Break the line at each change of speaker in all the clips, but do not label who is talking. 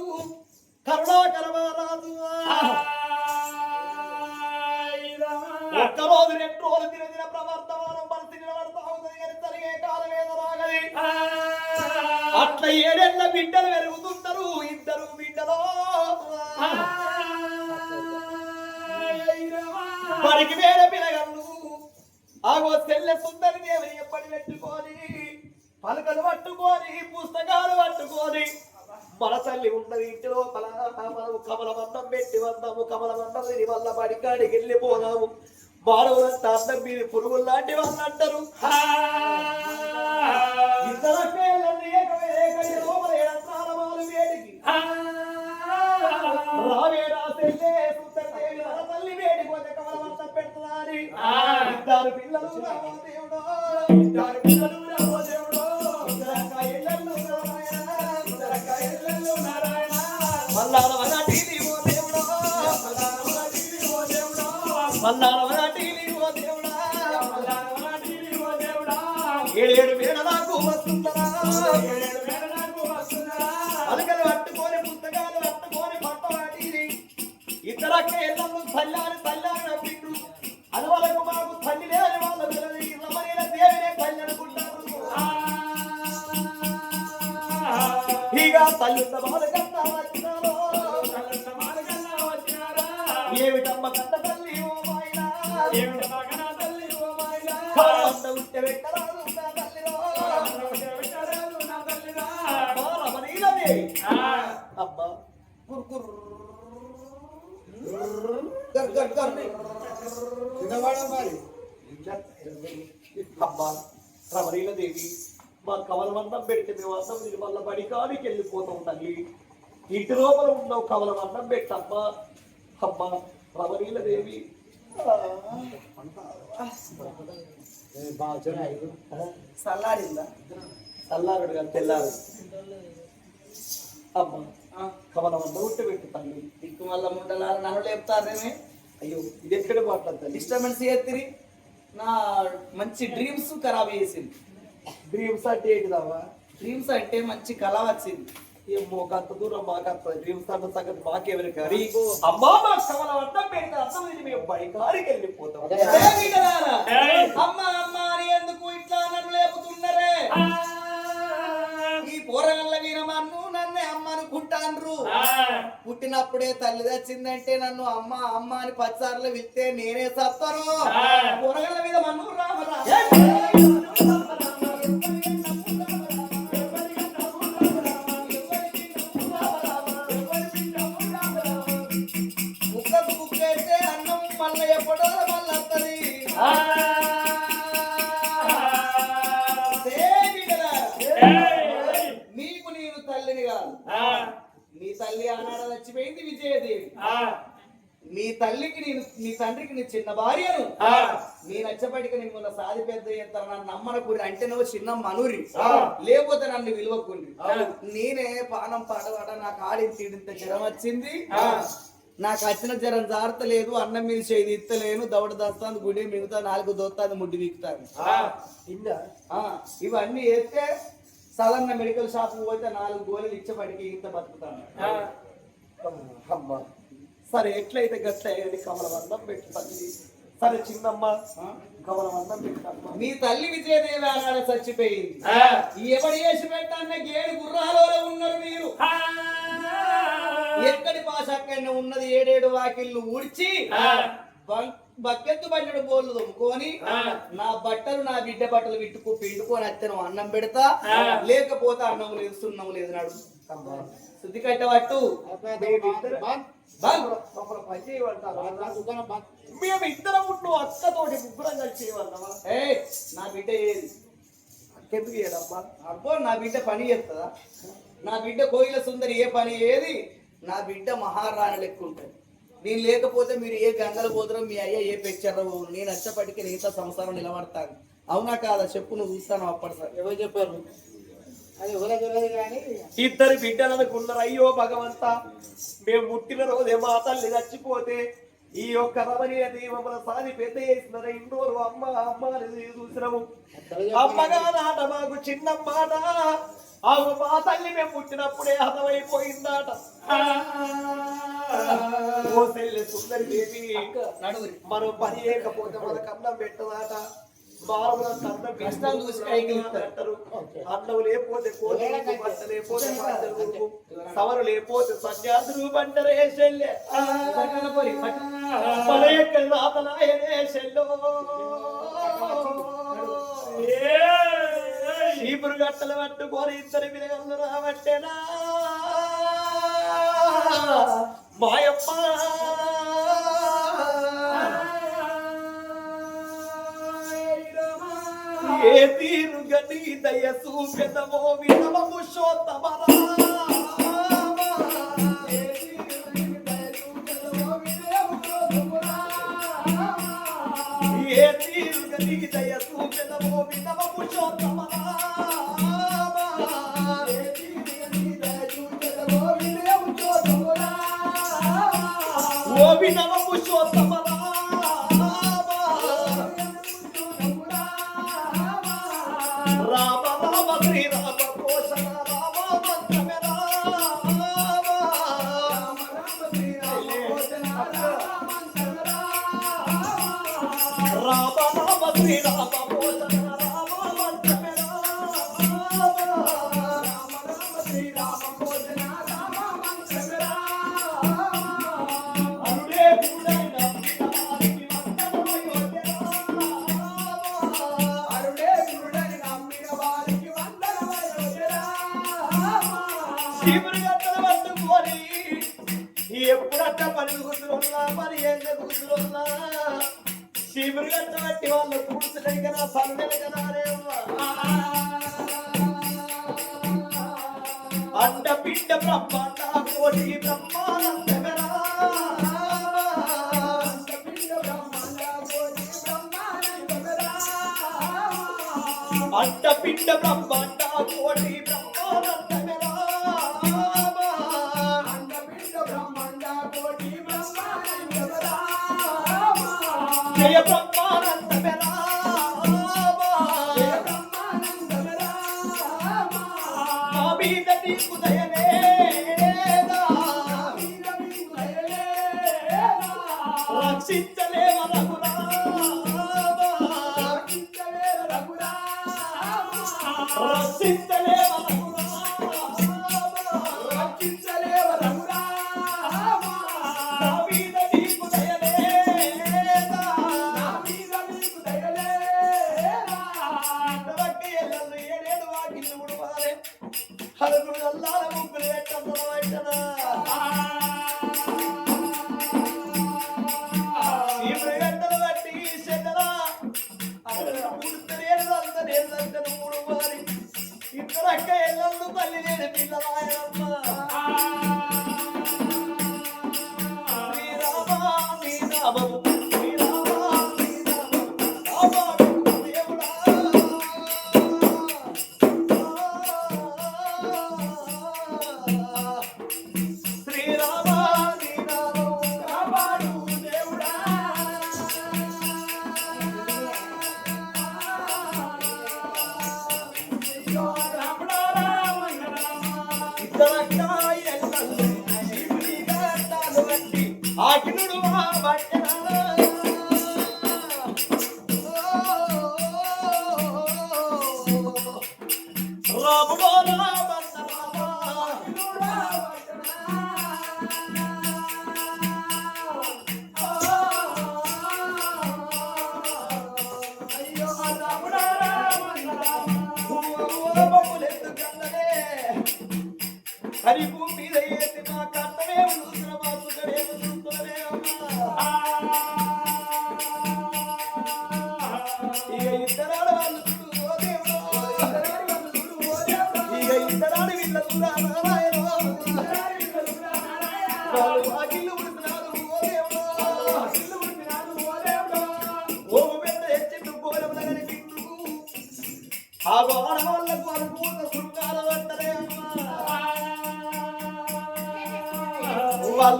మహారాజు కరుణాకర మహారాజు ఒక్కరోజు రెండు రోజులు దిన దిన ప్రవర్తమానం పరిస్థితి నిలబడతా ఉంది కానీ జరిగే కాలం ఏదో రాగలి అట్లా ఏడేళ్ళ బిడ్డలు పెరుగుతుంటారు ఇద్దరు బిడ్డలు. వాడికి వేరే పిల్లగళ్ళు. ఆగో తెల్ల సుందరి దేవిని ఎప్పటి పెట్టుకొని పలకలు పట్టుకొని పుస్తకాలు పట్టుకొని మన తల్లి ఉన్నది ఇంటి లోపల మనము కమల మందం పెట్టి వద్దాము కమల మందం తిని వల్ల బడికాడికి వెళ్ళిపోదాము. మానవులంతా అన్నం మీద పురుగులు లాంటి వాళ్ళు అంటారు. ఇద్దరు పేర్లను వేడలకు వస్తుందరా ఏడేడు పుస్తకాలు పట్టుకొని పట్ట వాటిని ఇద్దరక్క ఇళ్ళను అబ్బా రమణీల దేవి మా కవలమన్నం పెడితే మేము అన్నం తిని వల్ల బడికాడికి వెళ్ళిపోతాం తల్లి. ఇంటి లోపల ఉన్నావు కవలమన్నం పెట్టమ్మా. అమ్మా రమణీల దేవి.
బాగా
చల్లారిందా చల్లారుడు కదా తెల్లారు. అమ్మా కవలమన్నం ఉంటే పెట్టు తల్లి.
దిక్కు మళ్ళా ముండలాల నన్ను లేపుతారేమే?
అయ్యో ఇది ఎక్కడ మాట్లాడతాను
డిస్టర్బెన్స్ చేతిరి. నా మంచి డ్రీమ్స్ ఖరాబ్ చేసింది.
డ్రీమ్స్ అంటే ఏంటిదావా
డ్రీమ్స్ అంటే మంచి కళ వచ్చింది.
ఏమో అంత దూరం మాకంత డ్రీమ్స్ అన్న సంగతి మాకెవరు కానీ అమ్మా మా కవల అన్నం పెడితే అన్నం తిని మేము బడికాడికి వెళ్ళిపోతాం?
అమ్మ అమ్మ అని ఎందుకు ఇట్లా నన్ను లేపుతున్నరే? ఈ అమ్మ అనుకుంటాన్రు పుట్టినప్పుడే తల్లి తెచ్చిందంటే నన్ను అమ్మ అమ్మ అని పచ్చారులు విత్తే నేనే సత్తాను. పోరగల్ల మీద మన్ను రామరా. మీ తల్లికి నేను మీ తండ్రికి నేను చిన్న భార్యను. మీ నచ్చపడికి నేను మొన్న సాది పెద్ద నన్ను నమ్మనకూరి అంటే నువ్వు చిన్న మనూరి. లేకపోతే నన్ను విలువకుండి నేనే పానం పాడవాడ నాకు ఆడిన తీడింత జ్వరం వచ్చింది. నాకు వచ్చిన జ్వరం జారతలేదు అన్నం మీద చేయి ఇత్తలేను దవడ దస్తాను గుడి మిగతా నాలుగు దోస్తాను ముడ్డి వీకుతాను ఇవన్నీ వేస్తే సాధారణ మెడికల్ షాప్ పోతే నాలుగు గోళీలు ఇచ్చబడికి ఇంత బతుకుతాను.
అమ్మా. సరే ఎట్లయితే గట్ల అని కమలవన్నం పెట్టు తల్లి. సరే చిన్నమ్మ కమలవన్నం పెట్టమ్మా
మీ తల్లి విజయదేవి ఆనాడ చచ్చిపోయింది ఎవడు చేసి పెట్టాన్న? గేడు గుర్రాలో ఉన్నారు మీరు. ఎక్కడి భాష అక్కడనే ఉన్నది ఏడేడు వాకిళ్ళు ఊడ్చి బకెత్తు బండడు బోర్లు తొమ్ముకొని నా బట్టలు నా బిడ్డ బట్టలు విట్టుకు పిండుకొని అత్తను అన్నం పెడతా. లేకపోతే అన్నం లేదు సున్నం లేదు నాడు. శుద్ధి కట్టబట్టు
మేము ఇద్దరం ఉండు అక్కతోటి ముగ్గురం కలిసి చేయమన్నావా
ఏ నా బిడ్డ ఏది?
అక్కెందుకు చేయడమ్మా
అబ్బో నా బిడ్డ పని చేస్తుందా? నా బిడ్డ కోయిల సుందరి ఏ పని ఏది? నా బిడ్డ మహారాణి లెక్క ఉంటుంది. నేను లేకపోతే మీరు ఏ గంగలు పోతారో మీ అయ్య ఏ పెచ్చారో నేను వచ్చేపటికి నీతో సంసారం నిలబడతాను. అవునా కాదా? చెప్పు నువ్వు చూస్తాను అప్పటి సార్.
ఎవరు చెప్పారు?
ఇద్దరు బిడ్డలు అనుకున్నారు అయ్యో భగవంత మేము పుట్టిన రోజే మా తల్లి చచ్చిపోతే ఈ యొక్క రమణీయ దీవముల సాది పెద్ద చేసిన ఇండోరు అమ్మ అమ్మ చూసినాము. అమ్మగా నాట మాకు చిన్న మాట. ఆమె మా తల్లి మేము పుట్టినప్పుడే హతమైపోయిందాట ఓ సెల్లి సుందరి దేవి మనం పని చేయకపోతే మనకు అన్నం పెట్టదాట. మామూలు అన్నం
కష్టం చూసి కైకి
అంటారు అన్నం లేకపోతే లేకపోతే సవరు లేకపోతే సన్యాసులు చెల్లె. మన యొక్క చెల్లో. చీపురు గట్టలు పట్టుకొని ఇద్దరు పిల్లలు రాబట్టేనా మాయమ్మ ఏ తీరుగా నీ దయ సూపెదమో వినవ పురుషోత్తమరా రామ రామ శ్రీ కోటి బ్రహ్మానందగరా అండ బ్రహ్మాండ కోటి బ్రహ్మ రక్షించలేవ నా రాముడో రామన్న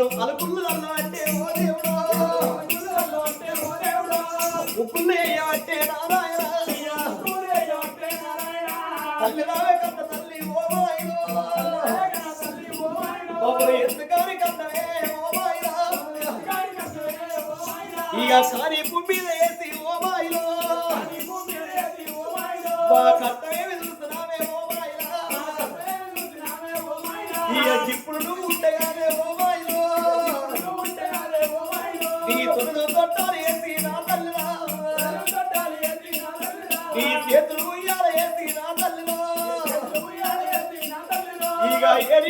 వాళ్ళు అనుకున్నదన్న అంటే ఓ దేవుడో. ముగ్గులు వేయబట్టే నారాయణ. తల్లి రావే కన్న తల్లి ఓ బాబులు ఎందుకని కన్నవే ఓ ఇక సారి భూమి వేసి ఓ మాయలో మా కట్టమే వెతుకుతున్నావే ఓ మాయలా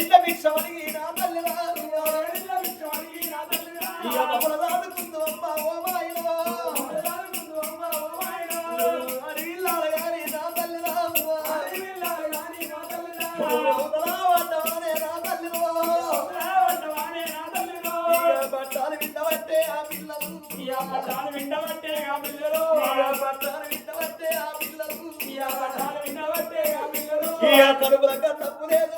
ఇక భిక్షమని నా తల్లిలా ఇక మమ్మల్ని దాదుకుందు అమ్మ ఓ మాయలో అని ఇల్లాల గాని నా తల్లిలా ఇక బట్టాలు వింటబట్టే ఆ పిల్లలు బట్టాలు వింటబట్టే ఆ పిల్లలు ఇక తప్పు లేదు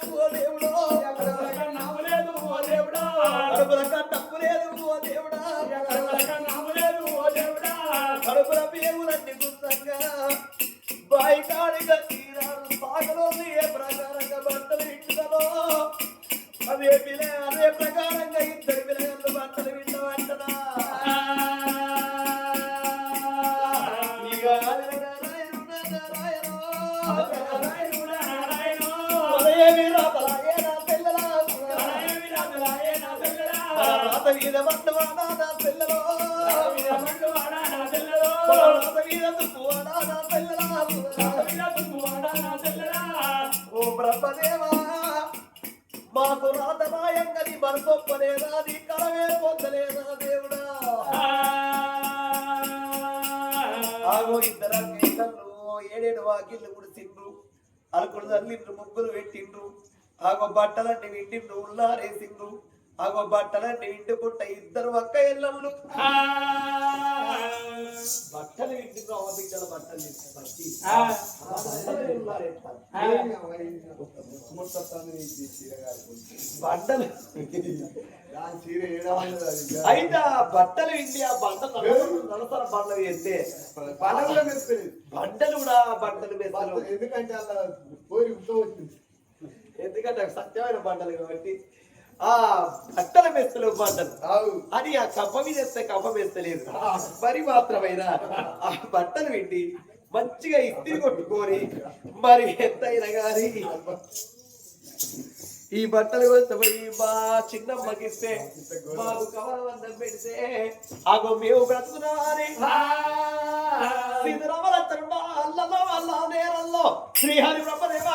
మీద పట్టువాడా నా పిల్లలో. రాత మీద తుప్పువాడా నా ఓ బ్రహ్మదేవా మాకు రాతనాయంగని మనసొప్పలేదా నీ కలవే పొందలేదా దేవుడా? ఆగో ఇద్దరు కేకళ్ళు ఏడేడు వాకిళ్ళు గుడిసిండ్రు అలుకుడు తల్లిండ్రు ముగ్గులు పెట్టిండ్రు ఆగో బట్టలన్నీ వింటిండ్రు ఉల్లారేసిండ్రు. ఆగో బట్టలన్నీ వింటుకుంట ఇద్దరు ఒక్క ఇళ్ళళ్ళు బట్టలు వింటిండ్రు అవ బిడ్డల బట్టలు పట్టి బట్టలు అయితే ఆ. బట్టలు. వింటి ఆ బట్టలు నలసర బండలు వేస్తే బండలు కూడా బట్టలు
ఎందుకంటే అలా పోయి
ఎందుకంటే సత్యమైన బండలు కాబట్టి ఆ బట్టల బండలు
ఆవు
అని ఆ కప్ప మీద వేస్తే కప్ప మెత్తలేదు మరి మాత్రమైన? ఆ బట్టలు పెట్టి మంచిగా ఇస్త్రీ కొట్టుకొని మరి ఎంతైనా కానీ ఈ బట్టలు పోయి మా చిన్నమ్మకి ఇస్తే మాకు కవలవందం పెడితే ఆగో మేము బ్రతుకున్నామని సీతారామల తరుణ అల్లలో అల్ల నేరల్లో శ్రీహరి బ్రహ్మదేవ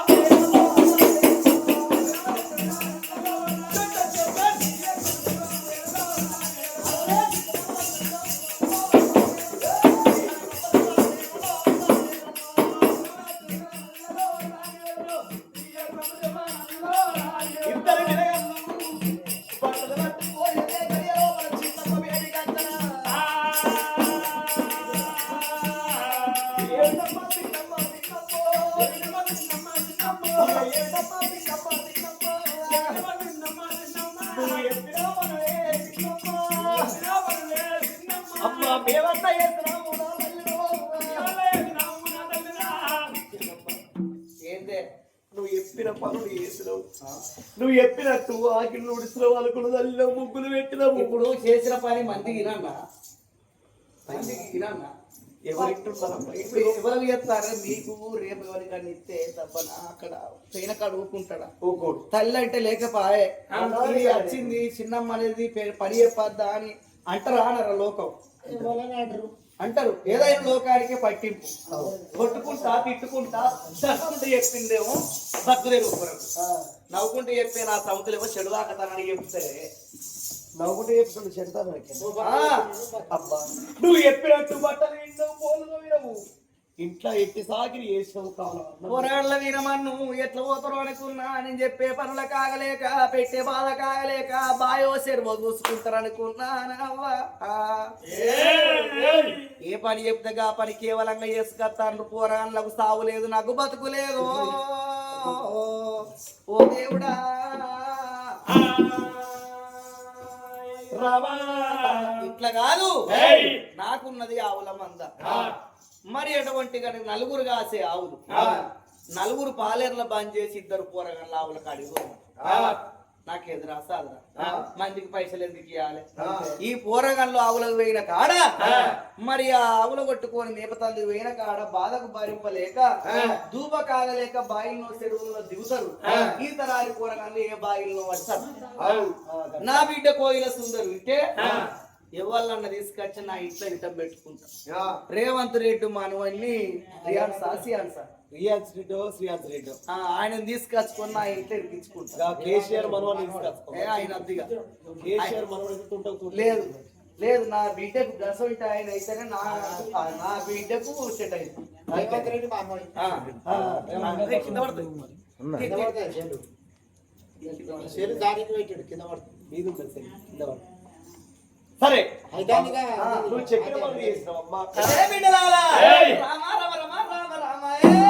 ఏందే? నువ్వు చెప్పిన పనులు చేసినావు నువ్వు చెప్పినట్టు ఆకిళ్ళు ఉడిసినావు అలుకులు తల్లిలో ముగ్గులు పెట్టినావు.
ఇప్పుడు చేసిన పని మందికి వినన్నా? మందికి ఇప్పుడు ఎవరు చేస్తారు? మీకు రేపు ఎవరికన్నా ఇస్తే తప్పన అక్కడ పైన కాడ ఊపుకుంటాడా
ఊకోడు
తల్లి అంటే లేకపాయే. వచ్చింది చిన్నమ్మ అనేది పని చెప్పద్దా అని అంటారా అనరా లోకం? అంటారు ఏదైనా లోకానికే పట్టింపు. కొట్టుకుంటా తిట్టుకుంటా దర్శకుంటూ చెప్పిందేమో సగ్గులేరు నవ్వుకుంటూ చెప్పే నా సముద్రమో చెడు దాకతానని చెప్తే
నవ్వుకుంటే చెప్తుండే
ఆ,
అబ్బా. నువ్వు చెప్పినట్టు బట్టలు విన్నావు పోలు ఇంట్లో ఎట్టి సాగిరి
పోరాళ్ళ వీరమన్ను ఎట్లా పోతారో అనుకున్నా నేను చెప్పే పనుల కాగలేక పెట్టే బాధ కాగలేక బాయో సెరువు చూసుకుంటారు అనుకున్నానవ్వా ఏ పని చెప్తే పని కేవలంగా చేసుకొస్తాను పోరాళ్ళకు సావు లేదు నాకు బతుకు లేదు. ఓ దేవుడా. ఇట్లా కాదు.
ఏయ్.
నాకున్నది ఆవుల మంద.
ఆ.
మరి అటువంటి కనుక నలుగురు కాసే ఆవులు. నలుగురు పాలేర్ల బంద్ చేసి ఇద్దరు పూరగండ్ల ఆవుల కాడికి. నాకు ఎదురా
ఆ.
మందికి పైసలు ఎందుకు ఇవ్వాలి. ఈ పూరగండ్లు ఆవులకు పోయిన కాడ. మరి ఆ ఆవులు కొట్టుకొని మేపతల్లి పోయిన కాడ బాధకు భరింపలేక. దూప కాగలేక బాయిల్లో చెరువుల్లో దిగుతారు. ఈ తరారి కూరగాయలు ఏ బాయిల్లో పడతారు
అవు.
నా బిడ్డ కోయిల సుందరు వింటే
ఆ.
ఎవళ్ళన్న తీసుకొచ్చి నా ఇంట్లో ఇటం పెట్టుకుంటా. రేవంత్ రెడ్డి మనవన్ని రియాన్ సాసియాన్ సార్.
రియాన్స్ రెడ్డో శ్రీయాన్స్ రెడ్డో?
ఆ, ఆయన తీసుకొచ్చుకొని నా ఇంట్లో ఇరికించుకుంటా
కేసీఆర్ తీసుకొచ్చుకో.
ఏ ఆయన అద్దిగా.
కేసీఆర్
లేదు లేదు నా బిడ్డకు దశ ఉంటే ఆయన అయితేనే నా నా బిడ్డకు సెట్ అయింది.
రేవంత్ రెడ్డి
కింద పడుతుంది
కింద పెట్టాడు కింద పడుతుంది
సరే, నువ్వు చెప్పిన పనులు చేసినావు అమ్మా.
రామ రామ రామ రామ రామ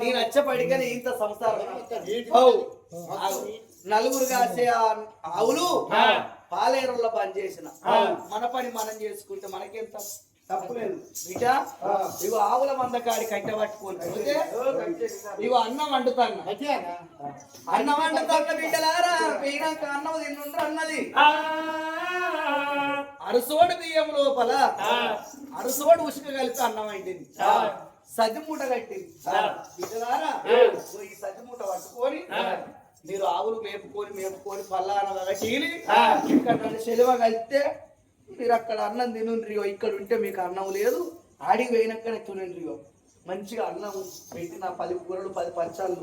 నేను వచ్చపడికని ఇంత సంసారం. నలుగురు కాసే ఆవులు
ఆ.
పాలేరుల్లో పని చేసిన. మన పని మనం చేసుకుంటే మనకెంత
తప్పులేదు
బిడ్డ ఇగో ఆవుల మంద కాడి కట్టె పట్టుకొని పోతే ఇగో అన్నం వండుతాన్న? అన్నం వండుతాన్న బిడ్డలారా? పోయినాక అన్నం తిన్నుండ్రు అన్నది. అరుసోడు బియ్యం లోపల అరుసోడు ఉసుక కలిపి అన్నం వండింది.
ఆ.
సజ్జి మూట కట్టింది. బిడ్డలారా ఈ సజ్జి మూట పట్టుకొని. మీరు ఆవులు మేపుకొని మేపుకొని పల్లాన
ఆ.
ఇక్కడ సెలవ కలిస్తే మీరు అక్కడ అన్నం తినుండ్రియో ఇక్కడ ఉంటే మీకు అన్నం లేదు ఆడికి పోయినాకనే తినుండ్రియో మంచిగా అన్నం పెట్టిన పది కూరలు పది పంచాలు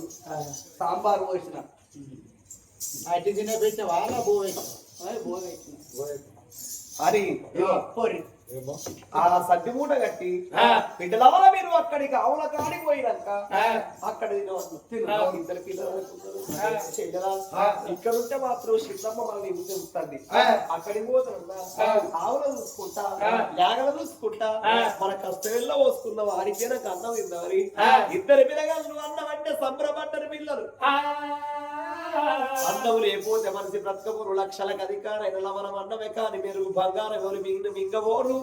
సాంబార్ పోసిన
అటు తినే పెట్టే వాళ్ళ
పెట్టిన.
అని
ఇగో, పోరి.
ఆ సద్ది మూట కట్టి. బిడ్డలవల మీరు అక్కడికి ఆవుల కాడికి పోయినాక. అక్కడ. ఇద్దరు పిల్లలు. ఇక్కడ ఉంటే మాత్రం చిన్నమ్మ మనల్ని ఉంటుంది
ఆ.
అక్కడికి పోతున్నా. ఆవుల చూసుకుంటా. లేగల చూసుకుంటా. మన కష్టంలో వస్తున్న వాడికే నాకు అన్నం
ఆ.
ఇద్దరు పిల్లగాళ్ళు అన్నం అంటే సంబరపడ్డారు పిల్లలు అన్నం లేకపోతే మనిషి బ్రతకబోరు లక్షలకు అధికారైన లవణం అన్నమే కాని మెరుగు బంగారం ఎవరు మింగిన మింగబోరు.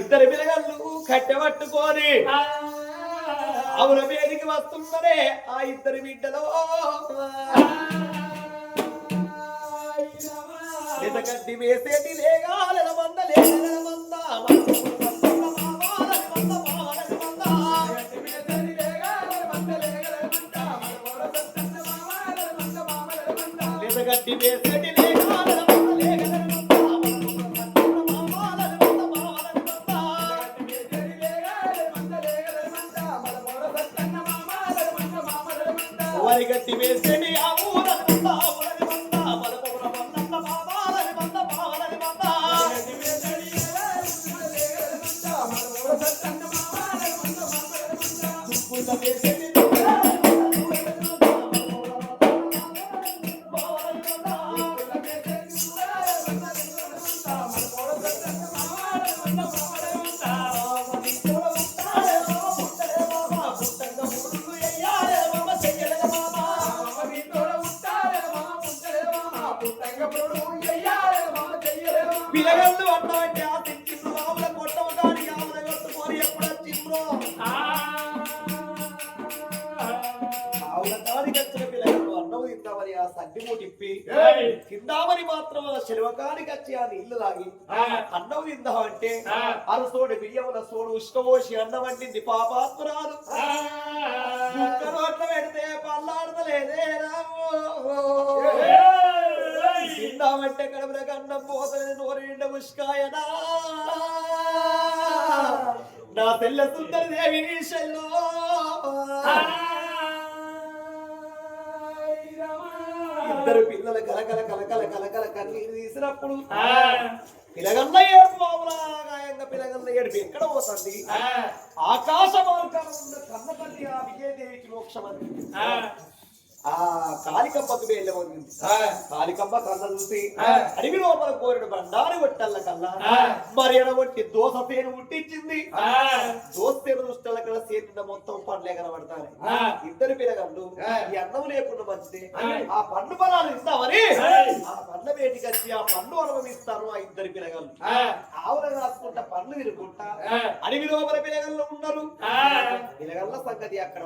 ఇద్దరు పిల్లగాళ్ళు కట్టెపట్టుకొని ఆవుల మీదకి వస్తున్నదే ఆ ఇద్దరు బిడ్డలో. ఎదగడ్డి వేసేటి లేగాలన మంద మంద సడ్డి మూటిప్పి. తిందామని మాత్రం ఆ శిలవకాడికి వచ్చి ఆ నీళ్ళు తాగి. అన్నం తిందామంటే
ఆ.
అరసోడు బియ్యముల సోడు ఉష్కమోసి అన్నం వండింది పాపాత్మురాలు. నోట్ల పెడితే పల్లాడతలేదే తిందామంటే కడుపుల కన్నం పోతలేదు నోరు నిండా ఉష్కాయనా నా తెల్ల సుందరి దేవి ఇద్దరు పిల్లలు కలకల కలకల కలకల కన్నీరు తీసినప్పుడు పిలగల్ల ఏడుపు మామూలాగాయంగా పిలగల్ల ఏడుపు ఎక్కడ పోతుంది? ఆకాశ మార్గాన ఉన్న కన్న తల్లి ఆ విజయదేవికి మోక్షమని ఆ కాళికమ్మకు వెళ్ళమంది కాళికమ్మ కళ్ళ చూసి అడవి లోపల కోరిన బండారు కొట్టల్ల కల్లా మరి ఎడబట్టి దోస పేరు ముట్టించింది దోస పేరు దుష్టల కల్లా చేతిన మొత్తం పండ్లే కనబడతాయి. ఇద్దరు పిల్లగళ్ళు ఈ అన్నం లేకుండా మంచిది ఆ. పండు పొలాలు ఇస్తామని ఆ. పండ్ల వేటికి వచ్చి ఆ పండు అనుభవిస్తారు ఆ ఇద్దరు పిల్లగళ్ళు. ఆవుల రాసుకుంటా పండ్లు వినుకుంటా అడవి లోపల పిల్లగళ్ళు ఉన్నారు. పిల్లగళ్ళ సంగతి అక్కడ